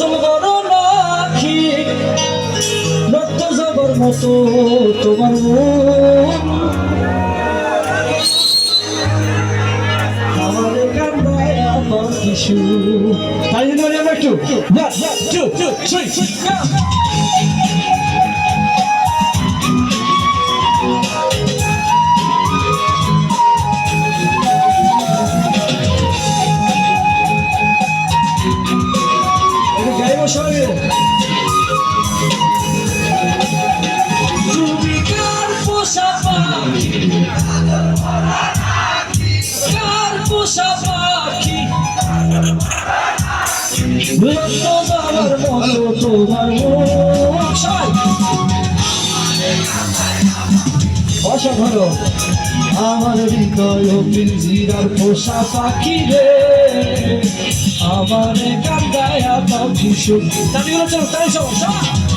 কাজল বড় নাকি রক্ত যাবার মতো তোমার মন আমার কান্দায় আমার কিছু তাই জন্য বলি লক্ষ যাওয়ার মতো আমার হৃদয় পিঞ্জিরার পোষা পাখি রে আমার কান্দায় পাখি সুখ চলো তাই চলো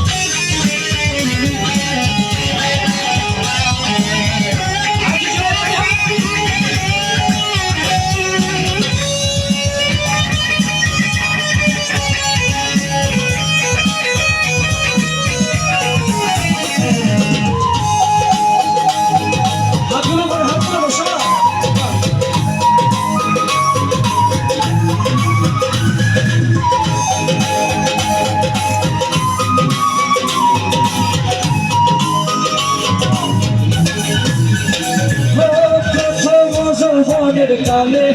কালে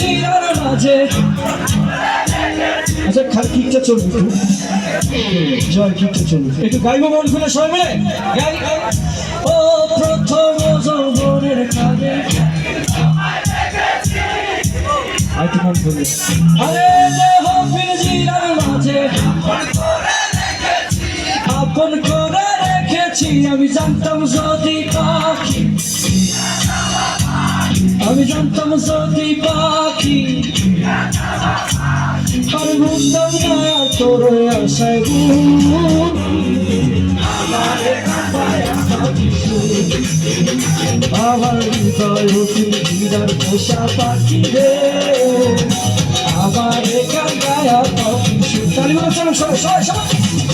জিরার আচ্ছা খালি কিকটা চলবে? জয় কিকটা চলবে? একটু গাইবো মন খুলে সবাই মিলে? গাই ও, প্রথম যৌবনের কালে আরেকটু মন খুলে আরে দেহ ফিরজিরার মাঝে। আপন রেখেছি আমি জানতাম যদি পাখি। আমি জানতাম যদি পাখি। আর বুঝতাম না তোর আশায় আমার হৃদয় হৃদয় পোষা পাখি রে। আমার পাখি সবাই সবাই সবাই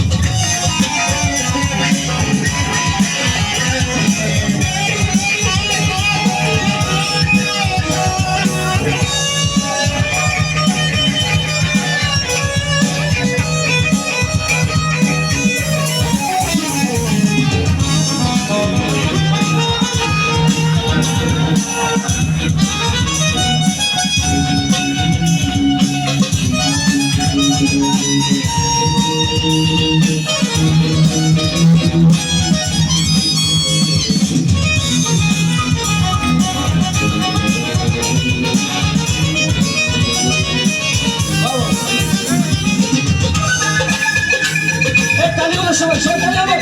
সবাই সবাই হবে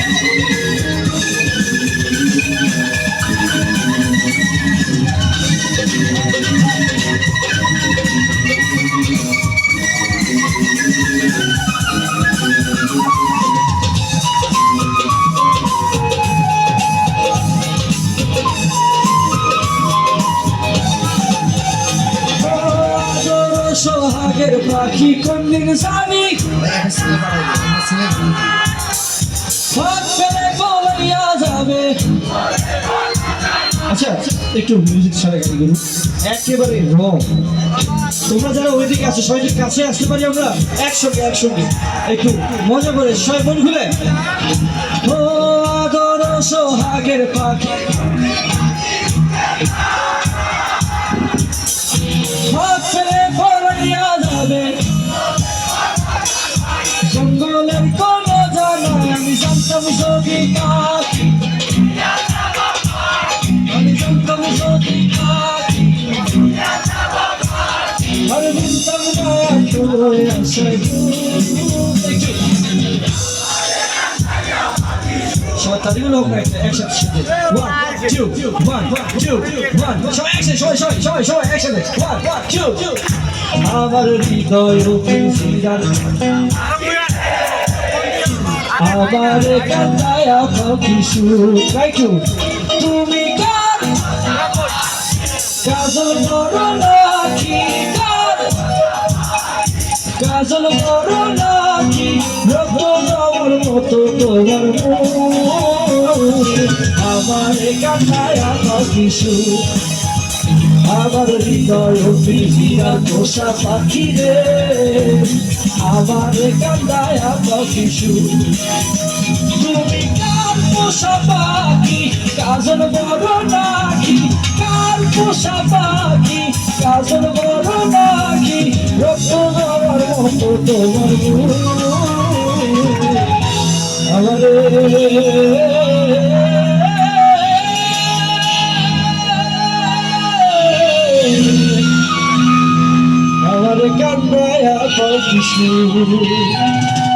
সোহাগের পাখি কোনদিন জানি। একটু মিউজিক ছাড়া গান করুন। একেবারে রং তোমরা যারা ওই দিকে আছো, সবাই কাছে আসতে পারি আমরা, একসঙ্গে একসঙ্গে। একটু মজা করে সবাই মন খুলে। ও আদর সোহাগের পাখি। class, even look right. Action. One, two, one, two, one. Show action, show, show, show, show action. One, two, two. আমার হৃদয় শিরার আমার কান্দায় কিছু কাইটু তুমি কার কাজল করো নাকি কার কাজল করো নাকি রক্ত যাওয়ার মতো তোমার মুখ আমার আমার কিছু আমার হৃদয় পৃথিবীর পোষা পাখি রে আমার কান্দায় কিছু তুমি কার পোষা পাখি? কাজল বড় নাকি? কার পোষা পাখি? কাজল বড় নাকি? রক্ত আমার মতো তোমার মন। kişi